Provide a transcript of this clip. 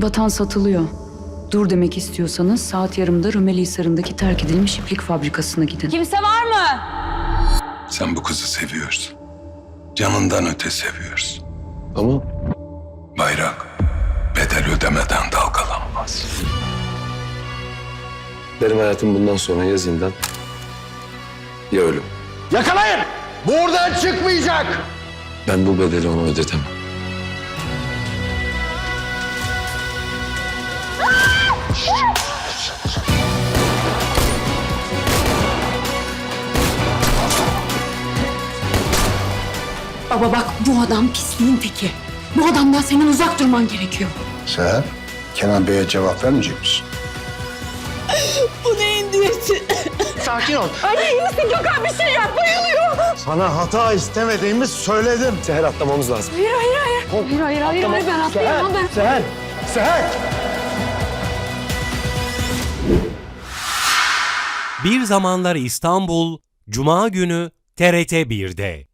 Vatan satılıyor. Dur demek istiyorsanız saat yarımda Rumeli Hisarı'ndaki terk edilmiş iplik fabrikasına gidin. Kimse var mı? Sen bu kızı seviyorsun. Canından öte seviyorsun. Ama Bayrak bedel ödemeden dalgalanmaz. benim hayatım bundan sonra ya zindan ya ölüm. Yakalayın! Buradan çıkmayacak! Ben bu bedeli ona ödetemem. Baba bak bu adam pisliğin teki. Bu adamdan senin uzak durman gerekiyor. Seher, Kenan Bey'e cevap vermeyecek misin? Sakin ol. şey Sana hata istemediğimi söyledim. Seher atlamamız lazım. Hayır hayır hayır, hayır ben atlayamam ben. Seher, Seher. Bir Zamanlar İstanbul, Cuma günü TRT 1'de.